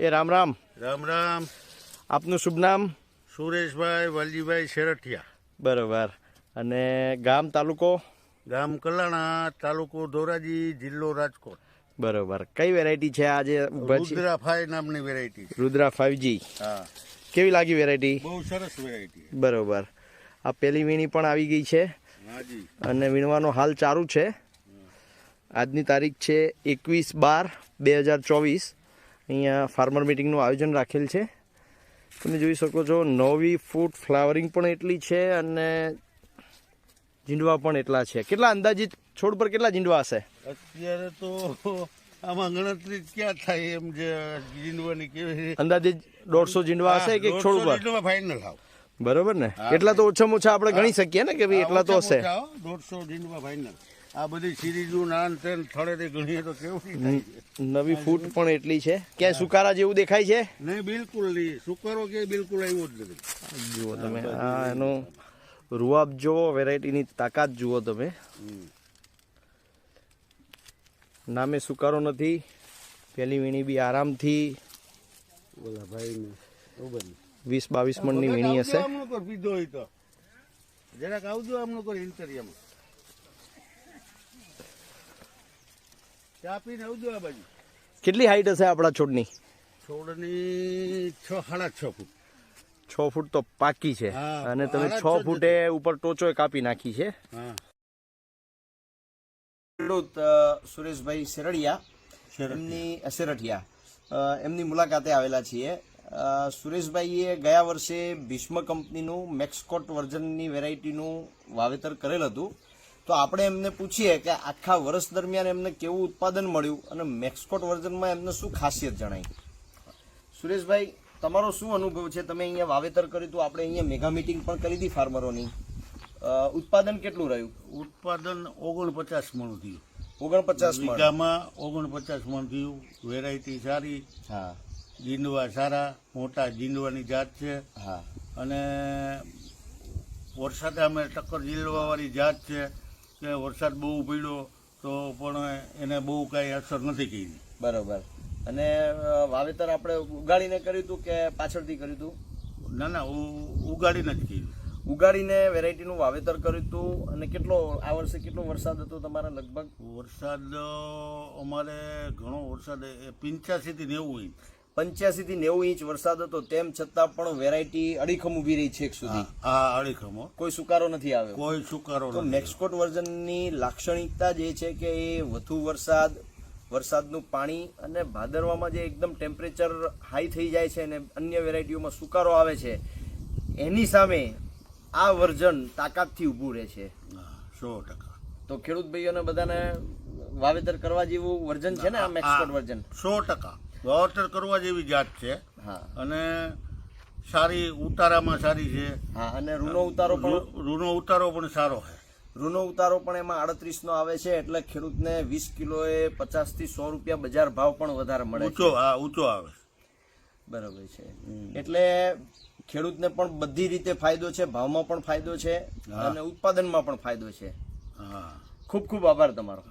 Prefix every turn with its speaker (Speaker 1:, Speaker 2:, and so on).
Speaker 1: એ રામ રામ.
Speaker 2: રામ રામ.
Speaker 1: આપનું શુભ નામ?
Speaker 2: સુરેશભાઈ વાલજીભાઈ શેરઠિયા.
Speaker 1: બરોબર. અને ગામ તાલુકો?
Speaker 2: ગામ કલાણા તાલુકો ધોરાજી જિલ્લો રાજકોટ.
Speaker 1: બરોબર. કઈ વેરાયટી છે આજે
Speaker 2: રુદ્રા ફાઈવ નામની વેરાયટી
Speaker 1: રુદ્રા ફાઈવજી
Speaker 2: હા.
Speaker 1: કેવી લાગી વેરાયટી?
Speaker 2: બહુ સરસ વેરાયટી
Speaker 1: બરોબર. આ પેલી વીણી પણ આવી ગઈ છે. અને વીણવાનો હાલ ચાલુ છે. આજની તારીખ છે એકવીસ બાર બે હજાર ચોવીસ. અહીંયા ફાર્મર મિટિંગનું આયોજન રાખેલ છે. તમે જોઈ શકો છો નવી ફૂટ ફ્લાવરિંગ પણ એટલી છે અને ઝીંડવા પણ એટલા છે. કેટલા અંદાજિત? છોડ પર કેટલા ઝીંડવા હશે?
Speaker 2: અત્યારે તો આમાં ગણતરી ક્યાં થાય એમ જે જીંડવાની કેવી
Speaker 1: અંદાજે દોઢસો ઝીંડવા હશે કે છોડ પર
Speaker 2: ફાઇનલ આવ
Speaker 1: બરોબર ને? એટલા તો ઓછામાં ઓછા આપણે ગણી શકીએ ને કે ભાઈ એટલા તો હશે?
Speaker 2: દોઢસો જીંડવા ફાઇનલ આ બધી સિરીઝો નાન તેન થડે ગણીએ તો કેવું
Speaker 1: નવી ફૂટ પણ એટલી છે. કે સુકારા જેવું દેખાય છે?
Speaker 2: નહીં બિલકુલ નહીં. સુકારો કે બિલકુલ આવ્યો જ નથી.
Speaker 1: જુઓ તમે આ એનો રૂઆબ જુઓ વેરાયટીની તાકાત જુઓ તમે. નામે સુકારો નથી. પેલી વીણી બી આરામથી.
Speaker 2: ઓલા ભાઈ
Speaker 1: વીસ બાવીસ મણની વીણી હશે.
Speaker 2: જરાક આવજો આમનો કર ઇન્ટરિયામાં ચા પીને આવજો આ બાજુ.
Speaker 1: કેટલી હાઈટ હશે આપણા છોડની?
Speaker 2: છોડની છ સાડા છ ફૂટ.
Speaker 1: છ ફૂટ તો પાકી છે. અને તમે છ ફૂટે ઉપર ટોચો કાપી નાખી છે. ખેડૂત સુરેશભાઈ શેરડિયા. એમની શેરઠિયા. અ, એમની મુલાકાતે આવેલા છીએ. સુરેશભાઈએ ગયા વર્ષે ભીષ્મ કંપનીનું મેક્સકોટ વર્ઝનની વેરાયટીનું વાવેતર કરેલ હતું. તો આપણે એમને પૂછીએ કે આખા વર્ષ દરમિયાન એમને કેવું ઉત્પાદન મળ્યું અને મેક્સકોટ વર્ઝનમાં એમને શું ખાસિયત જણાઈ? સુરેશભાઈ તમારો શું અનુભવ છે? તમે અહીંયા વાવેતર કર્યું હતું આપણે અહીંયા મેગા મીટિંગ પણ કરી હતી ફાર્મરોની. ઉત્પાદન કેટલું રહ્યું?
Speaker 2: ઉત્પાદન ઓગણપચાસ મણ થયું.
Speaker 1: ઓગણપચાસ
Speaker 2: વીઘામાં ઓગણપચાસ મણ થયું. વેરાયટી સારી.
Speaker 1: હા.
Speaker 2: જીંડવા સારા. મોટા જીંડવાની જાત છે.
Speaker 1: હા.
Speaker 2: અને વરસાદ અમે ટક્કર જીલવાવાળી જાત છે. કે વરસાદ બહુ પડ્યો તો પણ એને બહુ કાંઈ અસર નથી કરી.
Speaker 1: બરાબર. અને વાવેતર આપણે ઉગાડીને કર્યું હતું કે પાછળથી કર્યું હતું?
Speaker 2: ના ના ઉગાડીને જ કર્યું.
Speaker 1: ઉગાડીને વેરાયટીનું વાવેતર કર્યું હતું અને કેટલો આ વર્ષે કેટલો વરસાદ હતો તમારા લગભગ?
Speaker 2: વરસાદ અમારે ઘણો વરસાદ પિંચ્યાસી થી નેવું ઇંચ.
Speaker 1: પંચ્યાસી થી નેવું ઇંચ વરસાદ હતો તેમ છતાં પણ વેરાયટી અડીખમ ઊભી રહી છે સુધી.
Speaker 2: આ અડીખમો
Speaker 1: કોઈ સુકારો નથી આવ્યો.
Speaker 2: કોઈ સુકારો
Speaker 1: તો
Speaker 2: નથી
Speaker 1: મેક્સકોટ વર્ઝનની લાક્ષણિકતા જે છે કે એ વધુ વરસાદ વરસાદનું પાણી અને ભાદરવામાં જે એકદમ ટેમ્પરેચર હાઈ થઈ જાય છે અને અન્ય વેરાયટીઓમાં સુકારો આવે છે એની સામે આ વર્ઝન તાકાતથી ઊભું રહે છે.
Speaker 2: સો ટકા.
Speaker 1: તો ખેડૂત ભાઈઓને બધાને વાવેતર કરવા જેવું વર્ઝન છે ને આ મેક્સકોટ વર્ઝન
Speaker 2: સો ટકા. વાવેતર કરવા જેવી જાત છે.
Speaker 1: હા.
Speaker 2: અને સારી ઉતારામાં સારી છે.
Speaker 1: હા અને ઋણો ઉતારો પણ
Speaker 2: રૂ- ઉતારો પણ સારો છે.
Speaker 1: ઋણો ઉતારો પણ એમાં આડત્રીસ નો આવે છે એટલે ખેડૂતને વીસ કિલોએ પચાસથી સો રૂપિયા બજાર ભાવ પણ વધારે મળે
Speaker 2: ઊંચો હા ઊંચો આવે.
Speaker 1: બરાબર છે. એટલે ખેડૂતને પણ બધી રીતે ફાયદો છે ભાવમાં પણ ફાયદો છે અને ઉત્પાદનમાં પણ ફાયદો છે.
Speaker 2: હા.
Speaker 1: ખૂબ ખૂબ આભાર તમારો.